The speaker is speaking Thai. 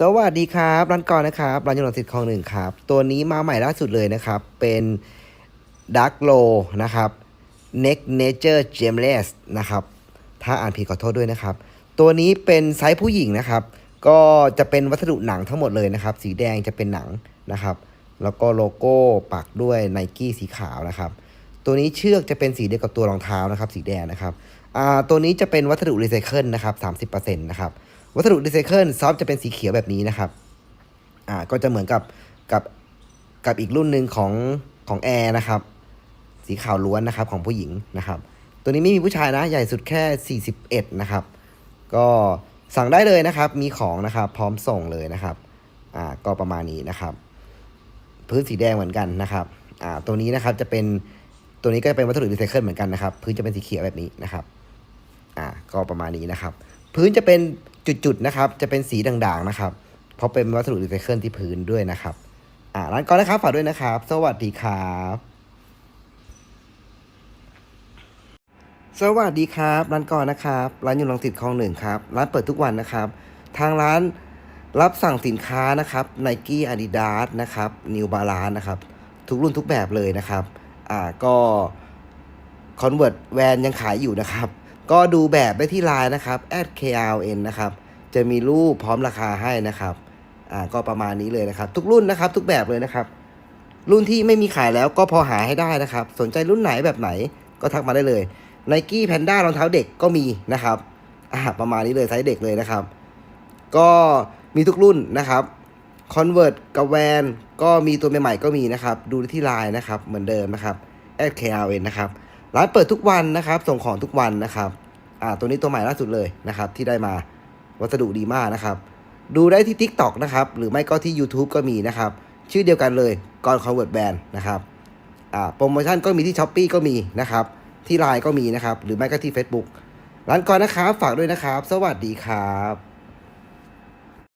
สวัสดีครับร้านก่อนนะครับร้านยนต์สิทธิ์คลองหนึ่งครับ ตัวนี้มาใหม่ล่าสุดเลยนะครับ เป็น Dark Low นะครับ Neck Nature Gemless นะครับ ถ้าอ่านผิดขอโทษด้วยนะครับ ตัวนี้เป็นไซส์ผู้หญิงนะครับ ก็จะเป็นวัสดุหนังทั้งหมดเลยนะครับ สีแดงจะเป็นหนังนะครับ แล้วก็โลโก้ปักด้วยไนกี้สีขาวนะครับ ตัวนี้เชือกจะเป็นสีเดียวกับตัวรองเท้านะครับ สีแดงนะครับตัวนี้จะเป็นวัสดุรีไซเคิลนะครับ30%นะครับ วัสดุรีไซเคิลซอฟจะเป็นสีเขียวแบบนี้นะครับ อ่า ก็จะเหมือนกับกับกับอีกรุ่นหนึ่งของของแอร์นะครับ สีขาวล้วนนะครับของผู้หญิงนะครับ ตัวนี้ไม่มีผู้ชายนะ ใหญ่สุดแค่ 41 นะครับ ก็สั่งได้เลยนะครับ มีของนะครับ พร้อมส่งเลยนะครับ อ่า ก็ประมาณนี้นะครับ พื้นสีแดงเหมือนกันนะครับ อ่า ตัวนี้นะครับจะเป็น ตัวนี้ก็จะเป็นวัสดุรีไซเคิลเหมือนกันนะครับ พื้นจะเป็นสีเขียวแบบนี้นะครับ อ่า ก็ประมาณนี้นะครับ พื้นจะเป็น จุดๆนะครับ จะเป็นสีด่างๆนะครับ เพราะเป็นวัสดุรีไซเคิลที่พื้นด้วยนะครับ อ่าร้านก่อนนะครับ ฝากด้วยนะครับ สวัสดีครับสวัสดีครับร้านก่อนนะครับร้านอยู่ลังสิตคลองหนึ่งครับร้านเปิดทุกวันนะครับ ทางร้านรับสั่งสินค้านะครับไนกี้อาดิดาสนะครับนิวบาลานนะครับ ทุกรุ่นทุกแบบเลยนะครับ อ่าก็คอนเวิร์ตแวนยังขายอยู่นะครับ ก็ดูแบบได้ที่ไลน์นะครับ @kln นะครับ จะมีรูปพร้อมราคาให้นะครับ อ่าก็ประมาณนี้เลยนะครับ ทุกรุ่นนะครับ ทุกแบบเลยนะครับ รุ่นที่ไม่มีขายแล้วก็พอหาให้ได้นะครับ สนใจรุ่นไหนแบบไหนก็ทักมาได้เลย n i กี้แพนด้ารองเท้าเด็กก็มีนะครับอ่าประมาณนี้เลยไซส์เด็กเลยนะครับ ก็มีทุกรุ่นนะครับ Convert กับแวนก็มีตัวใหม่ๆก็มีนะครับ ดูที่ไลน์นะครับ เหมือนเดิมนะครับ @kln นะครับ ร้านเปิดทุกวันนะครับ ส่งของทุกวันนะครับ อ่า ตัวนี้ตัวใหม่ล่าสุดเลยนะครับ ที่ได้มาวัสดุดีมากนะครับ ดูได้ที่ TikTok นะครับ หรือไม่ก็ที่ YouTube ก็มีนะครับ ชื่อเดียวกันเลยก่อน Convert Band นนะครับ อ่า โปรโมชั่นก็มีที่ s h อ p e e ก็มีนะครับ ที่ Line ก็มีนะครับ หรือไม่ก็ที่ Facebook ร้านก่อนนะครับ ฝากด้วยนะครับ สวัสดีครับ